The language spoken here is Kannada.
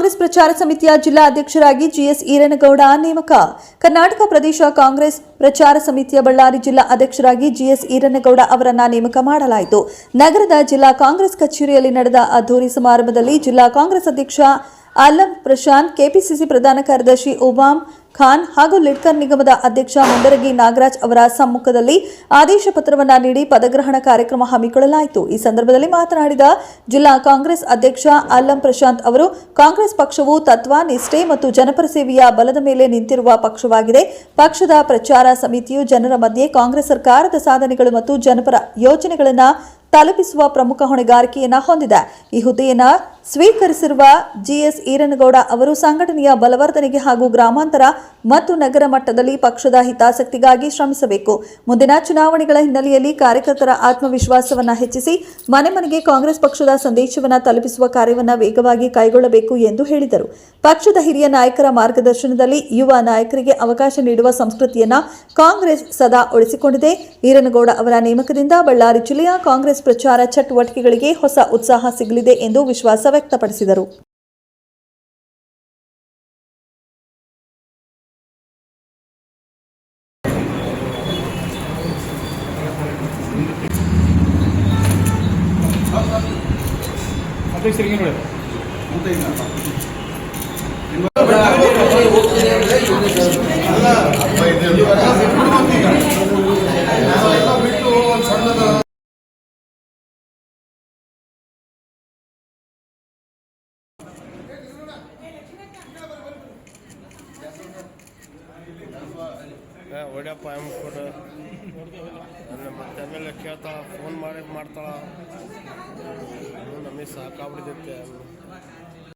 ಕಾಂಗ್ರೆಸ್ ಪ್ರಚಾರ ಸಮಿತಿಯ ಜಿಲ್ಲಾ ಅಧ್ಯಕ್ಷರಾಗಿ ಜಿಎಸ್ ಈರನಗೌಡ, ನೇಮಕ. ಕರ್ನಾಟಕ ಪ್ರದೇಶ ಕಾಂಗ್ರೆಸ್ ಪ್ರಚಾರ ಸಮಿತಿಯ ಬಳ್ಳಾರಿ ಜಿಲ್ಲಾ ಅಧ್ಯಕ್ಷರಾಗಿ ಜಿಎಸ್ ಈರನಗೌಡ ಅವರನ್ನ ನೇಮಕ ಮಾಡಲಾಯಿತು. ನಗರದ ಜಿಲ್ಲಾ ಕಾಂಗ್ರೆಸ್ ಕಚೇರಿಯಲ್ಲಿ ನಡೆದ ಅದ್ದೂರಿ ಸಮಾರಂಭದಲ್ಲಿ ಜಿಲ್ಲಾ ಕಾಂಗ್ರೆಸ್ ಅಧ್ಯಕ್ಷ ಅಲಂ ಪ್ರಶಾಂತ್, ಕೆಪಿಸಿಸಿ ಪ್ರಧಾನ ಕಾರ್ಯದರ್ಶಿ ಉಮಾಂ ಖಾನ್ ಹಾಗೂ ಲಿಡ್ಕರ್ ನಿಗಮದ ಅಧ್ಯಕ್ಷ ಮುಂಡರಗಿ ನಾಗರಾಜ್ ಅವರ ಸಮ್ಮುಖದಲ್ಲಿ ಆದೇಶ ಪತ್ರವನ್ನು ನೀಡಿ ಪದಗ್ರಹಣ ಕಾರ್ಯಕ್ರಮ ಹಮ್ಮಿಕೊಳ್ಳಲಾಯಿತು. ಈ ಸಂದರ್ಭದಲ್ಲಿ ಮಾತನಾಡಿದ ಜಿಲ್ಲಾ ಕಾಂಗ್ರೆಸ್ ಅಧ್ಯಕ್ಷ ಅಲ್ಲಂ ಪ್ರಶಾಂತ್ ಅವರು, ಕಾಂಗ್ರೆಸ್ ಪಕ್ಷವು ತತ್ವ, ನಿಷ್ಠೆ ಮತ್ತು ಜನಪರ ಸೇವೆಯ ಬಲದ ಮೇಲೆ ನಿಂತಿರುವ ಪಕ್ಷವಾಗಿದೆ. ಪಕ್ಷದ ಪ್ರಚಾರ ಸಮಿತಿಯು ಜನರ ಮಧ್ಯೆ ಕಾಂಗ್ರೆಸ್ ಸರ್ಕಾರದ ಸಾಧನೆಗಳು ಮತ್ತು ಜನಪರ ಯೋಜನೆಗಳನ್ನು ತಲುಪಿಸುವ ಪ್ರಮುಖ ಹೊಣೆಗಾರಿಕೆಯನ್ನ ಹೊಂದಿದೆ. ಈ ಹುದ್ದೆಯನ್ನು ಸ್ವೀಕರಿಸಿರುವ ಜಿಎಸ್ ಈರನಗೌಡ ಅವರು ಸಂಘಟನೆಯ ಬಲವರ್ಧನೆಗೆ ಹಾಗೂ ಗ್ರಾಮಾಂತರ ಮತ್ತು ನಗರ ಮಟ್ಟದಲ್ಲಿ ಪಕ್ಷದ ಹಿತಾಸಕ್ತಿಗಾಗಿ ಶ್ರಮಿಸಬೇಕು. ಮುಂದಿನ ಚುನಾವಣೆಗಳ ಹಿನ್ನೆಲೆಯಲ್ಲಿ ಕಾರ್ಯಕರ್ತರ ಆತ್ಮವಿಶ್ವಾಸವನ್ನ ಹೆಚ್ಚಿಸಿ, ಮನೆ ಮನೆಗೆ ಕಾಂಗ್ರೆಸ್ ಪಕ್ಷದ ಸಂದೇಶವನ್ನು ತಲುಪಿಸುವ ಕಾರ್ಯವನ್ನ ವೇಗವಾಗಿ ಕೈಗೊಳ್ಳಬೇಕು ಎಂದು ಹೇಳಿದರು. ಪಕ್ಷದ ಹಿರಿಯ ನಾಯಕರ ಮಾರ್ಗದರ್ಶನದಲ್ಲಿ ಯುವ ನಾಯಕರಿಗೆ ಅವಕಾಶ ನೀಡುವ ಸಂಸ್ಕೃತಿಯನ್ನ ಕಾಂಗ್ರೆಸ್ ಸದಾ ಉಳಿಸಿಕೊಂಡಿದೆ. ಈರನಗೌಡ ಅವರ ನೇಮಕದಿಂದ ಬಳ್ಳಾರಿ ಜಿಲ್ಲೆಯ ಕಾಂಗ್ರೆಸ್ ಪ್ರಚಾರ ಚಟುವಟಿಕೆಗಳಿಗೆ ಹೊಸ ಉತ್ಸಾಹ ಸಿಗಲಿದೆ ಎಂದು ವಿಶ್ವಾಸ ವ್ಯಕ್ತಪಡಿಸಿದರು. ಅಂದ್ಬಿಟ್ಟು ನನ್ನ ಮತ್ತೆ ಆಮೇಲೆ ಕೇಳ್ತಾಳೆ ಫೋನ್ ಮಾಡಿ ಮಾಡ್ತಾಳ. ನಮಗೆ ಸಾಕಾಗ್ಬಿಡ್ತೈತೆ